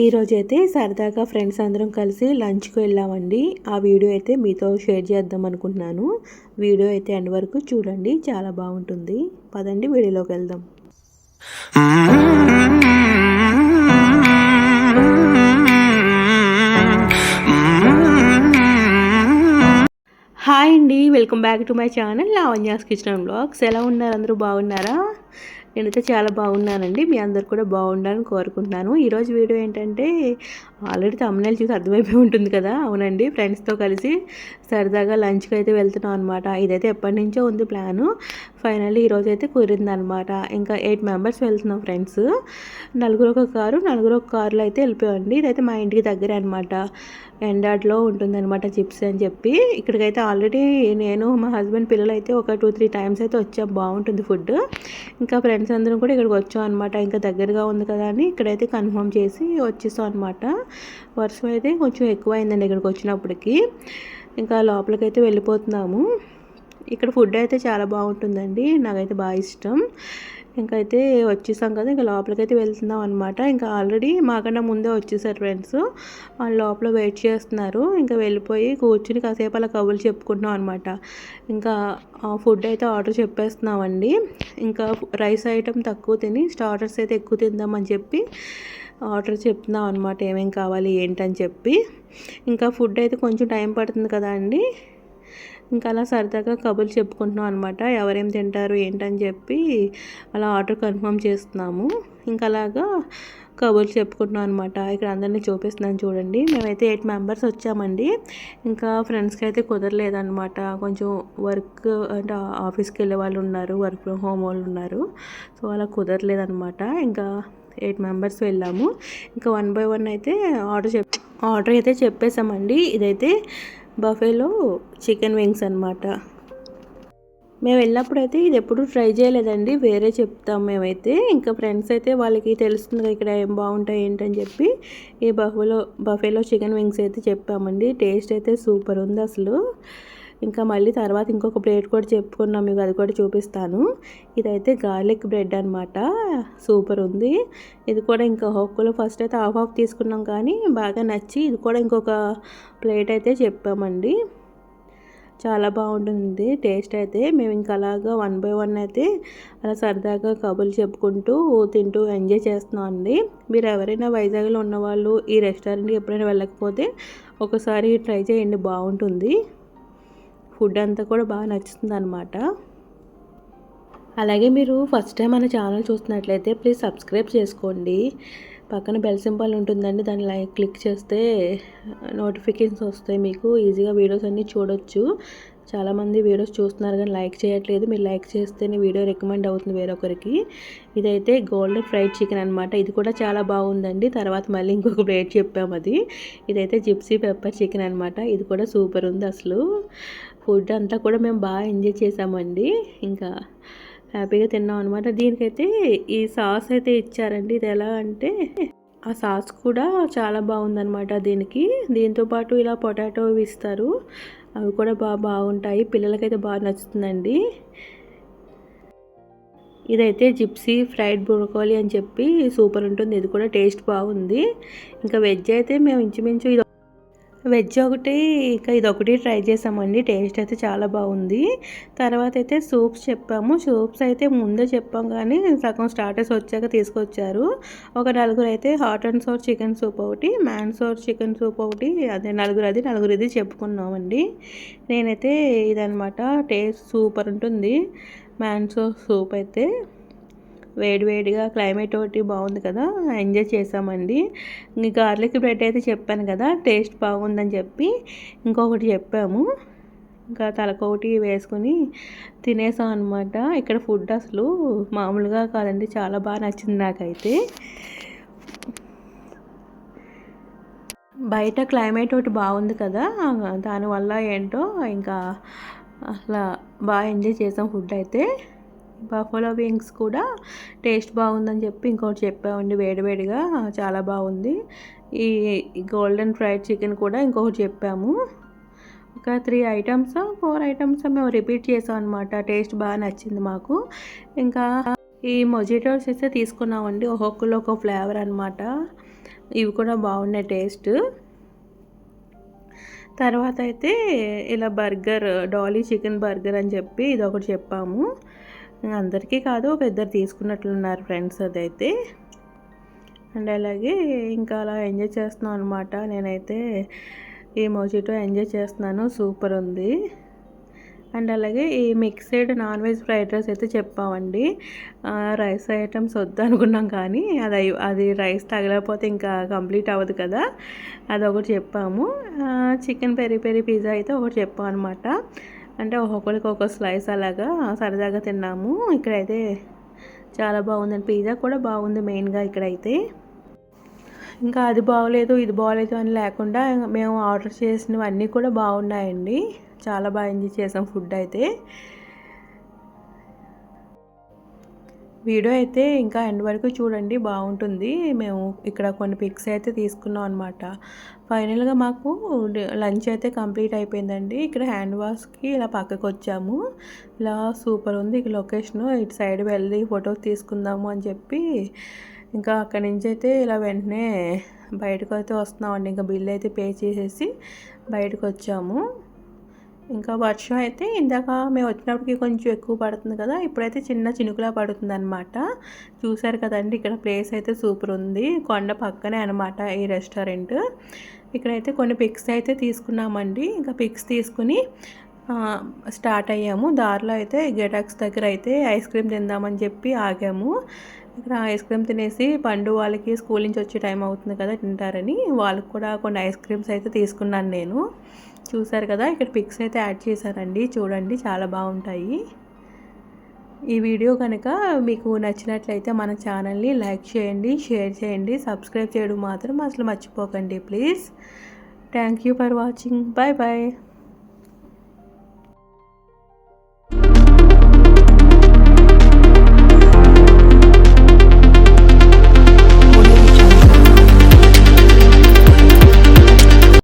ఈరోజు అయితే సరదాగా ఫ్రెండ్స్ అందరం కలిసి లంచ్కి వెళ్ళామండి. ఆ వీడియో అయితే మీతో షేర్ చేద్దాం అనుకుంటున్నాను. వీడియో అయితే ఎండ్ వరకు చూడండి. చాలా బాగుంటుంది. పదండి వీడియోలోకి వెళ్దాం. హాయ్ అండి. Welcome back to my channel Lavanya's kitchen blogs. ఎలా ఉన్నారు? అందరూ బాగున్నారా? నేనైతే చాలా బాగున్నానండి. మీ అందరు కూడా బాగుండాలని కోరుకుంటున్నాను. ఈరోజు వీడియో ఏంటంటే ఆల్రెడీ తమ్ముళ్ళు చూసి అర్థమైపోయి ఉంటుంది కదా. అవునండి ఫ్రెండ్స్తో కలిసి సరదాగా లంచ్కి అయితే వెళ్తున్నాం అనమాట ఇదైతే ఎప్పటి నుంచో ఉంది ప్లాను ఫైనల్లీ ఈరోజు అయితే కుదిరిందనమాట ఇంకా ఎయిట్ మెంబర్స్ వెళ్తున్నాం ఫ్రెండ్స్ నలుగురు ఒక కారు నలుగురు ఒక కారులో అయితే వెళ్ళిపోయండి ఇదైతే మా ఇంటికి దగ్గరే అనమాట ఎండాట్లో ఉంటుందన్నమాట చిప్స్ అని చెప్పి. ఇక్కడికైతే ఆల్రెడీ నేను మా హస్బెండ్ పిల్లలు అయితే ఒక టూ త్రీ టైమ్స్ అయితే వచ్చాం. బాగుంటుంది ఫుడ్ ఇంకా ఫ్రెండ్స్ అందరం కూడా ఇక్కడికి వచ్చాం అనమాట ఇంకా దగ్గరగా ఉంది కదా అని ఇక్కడైతే కన్ఫర్మ్ చేసి వచ్చేసాం అనమాట వర్షం అయితే కొంచెం ఎక్కువ అయిందండి ఇక్కడికి వచ్చినప్పటికి. ఇంకా లోపలికైతే వెళ్ళిపోతున్నాము. ఇక్కడ ఫుడ్ అయితే చాలా బాగుంటుందండి నాకైతే బాగా ఇష్టం. ఇంకైతే వచ్చేసాం కదా ఇంకా లోపలికైతే వెళ్తున్నాం అనమాట ఇంకా ఆల్రెడీ మాకన్నా ముందే వచ్చేసారు ఫ్రెండ్స్. వాళ్ళు లోపల వెయిట్ చేస్తున్నారు. ఇంకా వెళ్ళిపోయి కూర్చుని కాసేపు అలా కబుర్లు చెప్పుకుంటున్నాం అనమాట ఇంకా ఫుడ్ అయితే ఆర్డర్ చెప్పేస్తున్నామండి. ఇంకా రైస్ ఐటెం తక్కువ తిని స్టార్టర్స్ అయితే ఎక్కువ తిందామని చెప్పి ఆర్డర్ చెప్తున్నాం అనమాట ఏమేం కావాలి ఏంటని చెప్పి. ఇంకా ఫుడ్ అయితే కొంచెం టైం పడుతుంది కదా అండి. ఇంకా అలా సరదాగా కబుర్లు చెప్పుకుంటున్నాం అనమాట ఎవరేం తింటారు ఏంటని చెప్పి అలా ఆర్డర్ కన్ఫర్మ్ చేస్తున్నాము. ఇంకా అలాగా కబుర్లు చెప్పుకుంటున్నాం అనమాట ఇక్కడ అందరినీ చూపిస్తున్నాను చూడండి. మేమైతే ఎయిట్ మెంబర్స్ వచ్చామండి. ఇంకా ఫ్రెండ్స్కి అయితే కుదరలేదనమాట కొంచెం వర్క్ అంటే ఆఫీస్కి వెళ్ళే వాళ్ళు ఉన్నారు వర్క్ ఫ్రమ్ హోమ్ వాళ్ళు ఉన్నారు. సో అలా కుదరలేదనమాట ఇంకా ఎయిట్ మెంబర్స్ వెళ్ళాము. ఇంకా వన్ బై వన్ అయితే ఆర్డర్ చెప్ ఆర్డర్ అయితే చెప్పేసామండి ఇదైతే బఫేలో చికెన్ వింగ్స్ అనమాట మేము వెళ్ళినప్పుడైతే ఇది ఎప్పుడు ట్రై చేయలేదండి. వేరే చెప్తాం మేమైతే. ఇంకా ఫ్రెండ్స్ అయితే వాళ్ళకి తెలుస్తుంది ఇక్కడ ఏం బాగుంటాయి ఏంటని చెప్పి. ఈ బఫేలో బఫేలో చికెన్ వింగ్స్ అయితే చెప్పామండి. టేస్ట్ అయితే సూపర్ ఉంది అసలు. ఇంకా మళ్ళీ తర్వాత ఇంకొక ప్లేట్ కూడా చెప్పుకున్నాం. మీకు అది కూడా చూపిస్తాను. ఇదైతే గార్లిక్ బ్రెడ్ అనమాట సూపర్ ఉంది. ఇది కూడా ఇంకా హోక్కులో ఫస్ట్ అయితే హాఫ్ హాఫ్ తీసుకున్నాం కానీ బాగా నచ్చి ఇది కూడా ఇంకొక ప్లేట్ అయితే చెప్పామండి. చాలా బాగుంటుంది. టేస్ట్ అయితే మేము ఇంకా అలాగా వన్ బై వన్ అయితే అలా సరదాగా కబుర్లు చెప్పుకుంటూ తింటూ ఎంజాయ్ చేస్తున్నాం అండి. మీరు ఎవరైనా వైజాగ్లో ఉన్నవాళ్ళు ఈ రెస్టారెంట్కి ఎప్పుడైనా వెళ్ళకపోతే ఒకసారి ట్రై చేయండి. బాగుంటుంది. ఫుడ్ అంతా కూడా బాగా నచ్చుతుంది అనమాట అలాగే మీరు ఫస్ట్ టైం మన ఛానల్ చూస్తున్నట్లయితే ప్లీజ్ సబ్స్క్రైబ్ చేసుకోండి. పక్కన బెల్ సింబల్ ఉంటుందండి దాన్ని లైక్ క్లిక్ చేస్తే నోటిఫికేషన్స్ వస్తాయి మీకు. ఈజీగా వీడియోస్ అన్నీ చూడొచ్చు. చాలామంది వీడియోస్ చూస్తున్నారు కానీ లైక్ చేయట్లేదు. మీరు లైక్ చేస్తేనే వీడియో రికమెండ్ అవుతుంది వేరొకరికి. ఇదైతే గోల్డెన్ ఫ్రైడ్ చికెన్ అనమాట ఇది కూడా చాలా బాగుందండి. తర్వాత మళ్ళీ ఇంకొక ప్లేట్ చెప్పాము అది. ఇదైతే జిప్సీ పెప్పర్ చికెన్ అనమాట ఇది కూడా సూపర్ ఉంది అసలు. ఫుడ్ అంతా కూడా మేము బాగా ఎంజాయ్ చేసామండి. ఇంకా హ్యాపీగా తిన్నాం అనమాట దీనికైతే ఈ సాస్ అయితే ఇచ్చారండి. ఇది ఎలా అంటే ఆ సాస్ కూడా చాలా బాగుందనమాట దీనికి. దీంతో పాటు ఇలా పొటాటో ఇస్తారు. అవి కూడా బాగా బాగుంటాయి. పిల్లలకైతే బాగా నచ్చుతుందండి. ఇదైతే జిప్సీ ఫ్రైడ్ బ్రోకోలీ అని చెప్పి సూపర్ ఉంటుంది. ఇది కూడా టేస్ట్ బాగుంది. ఇంకా వెజ్ అయితే మేము ఇంచుమించు ఇది వెజ్ ఒకటి ఇంకా ఇది ఒకటి ట్రై చేసామండి. టేస్ట్ అయితే చాలా బాగుంది. తర్వాత అయితే సూప్స్ చెప్పాము. సూప్స్ అయితే ముందే చెప్పాం కానీ సగం స్టార్టర్స్ వచ్చాక తీసుకొచ్చారు. ఒక నలుగురు అయితే hot and sour chicken soup ఒకటి మ్యాన్ సోర్ చికెన్ సూప్ ఒకటి అదే నలుగురు అది నలుగురు ఇది చెప్పుకున్నామండి. నేనైతే ఇదనమాట టేస్ట్ సూపర్ ఉంటుంది. మ్యాన్సో సోర్ సూప్ అయితే. వేడివేడిగా క్లైమేట్ ఒకటి బాగుంది కదా ఎంజాయ్ చేసామండి ఇంక గార్లిక్ బ్రెడ్ అయితే చెప్పాను కదా టేస్ట్ బాగుందని చెప్పి ఇంకొకటి చెప్పాము. ఇంకా తలకొకటి వేసుకుని తినేసాం అనమాట ఇక్కడ ఫుడ్ అసలు మామూలుగా కాదండి చాలా బాగా నచ్చింది నాకైతే. బయట క్లైమేట్ ఒకటి బాగుంది కదా దానివల్ల ఏంటో ఇంకా అసలు బాగా ఎంజాయ్ చేసాం ఫుడ్ అయితే. బఫోలో వింగ్స్ కూడా టేస్ట్ బాగుందని చెప్పి ఇంకోటి చెప్పామండి వేడివేడిగా చాలా బాగుంది. ఈ గోల్డెన్ ఫ్రైడ్ చికెన్ కూడా ఇంకొకటి చెప్పాము. ఒక త్రీ ఐటమ్స్ ఫోర్ ఐటమ్స్ మేము రిపీట్ చేసాం అనమాట టేస్ట్ బాగా నచ్చింది మాకు. ఇంకా ఈ మొజిటోస్ అయితే తీసుకున్నామండి ఒక్కొక్కరు ఒక ఫ్లేవర్ అనమాట ఇవి కూడా బాగున్నాయి టేస్ట్ తర్వాత అయితే ఇలా బర్గర్ డాలీ చికెన్ బర్గర్ అని చెప్పి ఇది ఒకటి చెప్పాము. అందరికీ కాదు ఒక ఇద్దరు తీసుకున్నట్లున్నారు ఫ్రెండ్స్ అదైతే. అండ్ అలాగే ఇంకా అలా ఎంజాయ్ చేస్తున్నాం అనమాట నేనైతే ఈ మోజిటో ఎంజాయ్ చేస్తున్నాను సూపర్ ఉంది. అండ్ అలాగే ఈ mixed non veg fried rice అయితే చెప్పామండి. రైస్ ఐటమ్స్ వద్దు అనుకున్నాం కానీ అది అది రైస్ తగలకపోతే ఇంకా కంప్లీట్ అవ్వదు కదా. అది ఒకటి చెప్పాము చికెన్ పెరి పెరి పిజ్జా అయితే ఒకటి చెప్పాం అనమాట అంటే ఒక్కొక్కరికి ఒక స్లైస్ అలాగా సరదాగా తిన్నాము. ఇక్కడైతే చాలా బాగుందండి పిజ్జా కూడా బాగుంది మెయిన్గా ఇక్కడైతే. ఇంకా అది బాగోలేదు ఇది బాగోలేదు అని లేకుండా మేము ఆర్డర్ చేసినవన్నీ కూడా బాగున్నాయండి. చాలా బాగా ఎంజాయ్ చేసాం ఫుడ్ అయితే. వీడియో అయితే ఇంకా ఎండ్ వరకు చూడండి బాగుంటుంది. మేము ఇక్కడ కొన్ని పిక్స్ అయితే తీసుకున్నాం అనమాట ఫైనల్గా మాకు లంచ్ అయితే కంప్లీట్ అయిపోయిందండి. ఇక్కడ హ్యాండ్ వాష్కి ఇలా పక్కకు వచ్చాము. ఇలా సూపర్ ఉంది ఇక లొకేషన్. ఇటు సైడ్ వెళ్ళి ఫోటో తీసుకుందాము అని చెప్పి ఇంకా అక్కడి నుంచి అయితే ఇలా వెంటనే బయటకు అయితే వస్తున్నామండి. ఇంకా బిల్ అయితే పే చేసేసి బయటకు వచ్చాము. ఇంకా వర్షం అయితే ఇందాక మేము వచ్చినప్పటికి కొంచెం ఎక్కువ పడుతుంది కదా ఇప్పుడైతే చిన్న చినుకులా పడుతుంది అనమాట చూసారు కదండి ఇక్కడ ప్లేస్ అయితే సూపర్ ఉంది. కొండ పక్కనే అనమాట ఈ రెస్టారెంట్. ఇక్కడైతే కొన్ని పిక్స్ అయితే తీసుకున్నామండి. ఇంకా పిక్స్ తీసుకుని స్టార్ట్ అయ్యాము. దారిలో అయితే గెటాక్స్ దగ్గర అయితే ఐస్ క్రీమ్ తిందామని చెప్పి ఆగాము. ఇక్కడ ఐస్ క్రీమ్ తినేసి పండు వాళ్ళకి స్కూల్ నుంచి వచ్చే టైం అవుతుంది కదా తింటారని వాళ్ళకి కూడా కొన్ని ఐస్ క్రీమ్స్ అయితే తీసుకున్నాను నేను. చూసారు కదా ఇక్కడ పిక్స్ అయితే యాడ్ చేశానండి. చూడండి చాలా బాగుంటాయి. ఈ వీడియో కనుక మీకు నచ్చినట్లయితే మన ఛానల్ని లైక్ చేయండి షేర్ చేయండి సబ్స్క్రైబ్ చేయడం మాత్రం అసలు మర్చిపోకండి please. Thank you for watching. Bye bye